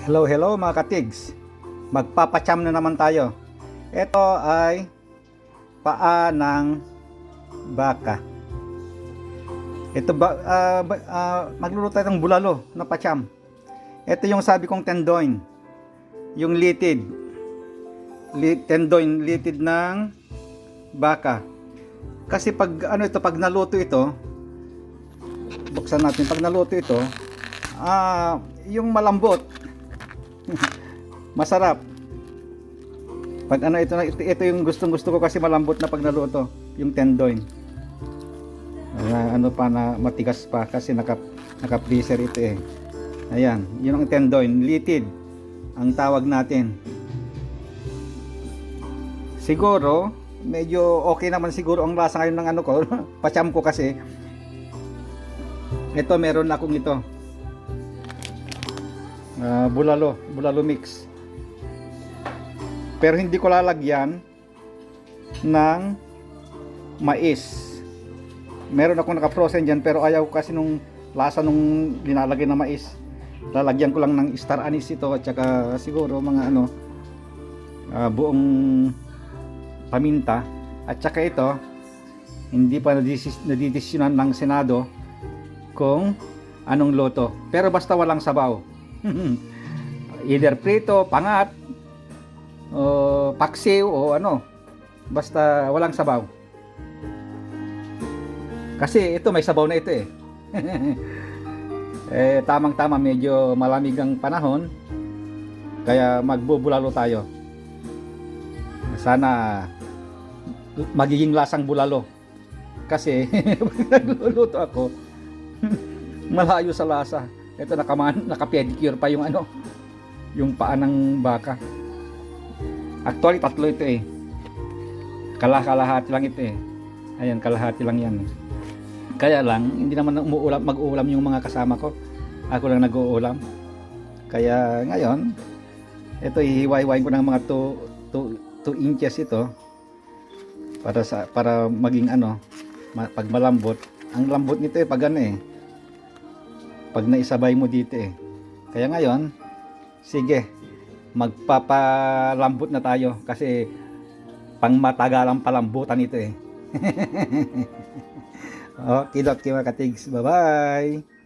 Hello, hello mga katigs. Magpapacham na naman tayo. Ito ay paa ng baka. Ito ba, ba- ah, magluluto tayo ng bulalo na pacham. Ito yung sabi kong tendoin. Yung litid. Li, tendoin, litid ng baka. Kasi pag ano ito, pag naluto ito, buksan natin, pag naluto ito, ah, yung malambot, masarap. Pag ano ito, ito, ito yung gustong gusto ko kasi malambot na pag naluto, yung tendoin. Ah, ano pa na matigas pa kasi naka naka freezer ito eh. Ayan, yun ang tendoin, litid ang tawag natin. Siguro, medyo okay naman siguro ang lasa ngayon ng ano ko, pacham ko kasi. Ito meron akong ito. Ah, bulalo, bulalo mix. Pero hindi ko lalagyan ng mais. Meron akong naka-frozen dyan pero ayaw ko kasi nung lasa nung linalagay na mais. Lalagyan ko lang ng star anise ito at saka siguro mga ano ah, buong paminta at saka ito hindi pa nadidesisyonan ng Senado kung anong loto. Pero basta walang sabaw. Either prito, pangat, o paksiw o ano. Basta walang sabaw. Kasi ito may sabaw na ito eh. eh tamang-tama medyo malamig ang panahon. Kaya magbubulalo tayo. Sana magiging lasang bulalo. Kasi nagluluto ako, malayo sa lasa. Ito nakaman, naka-pedicure pa yung ano, yung paa ng baka. Actually, tatlo ito eh. Kalah-kalahati lang ito eh. Ayan, kalahati lang yan. Kaya lang, hindi naman umuulam, mag-uulam yung mga kasama ko. Ako lang nag-uulam. Kaya ngayon, ito ihiwa-hiwain ko ng mga 2 inches ito para sa para maging ano, pag malambot. Ang lambot nito eh pag ano eh. Pag naisabay mo dito eh. Kaya ngayon, sige, magpapalambot na tayo kasi pang matagalang palambutan ito eh. okay, dot mga katigs. Bye-bye!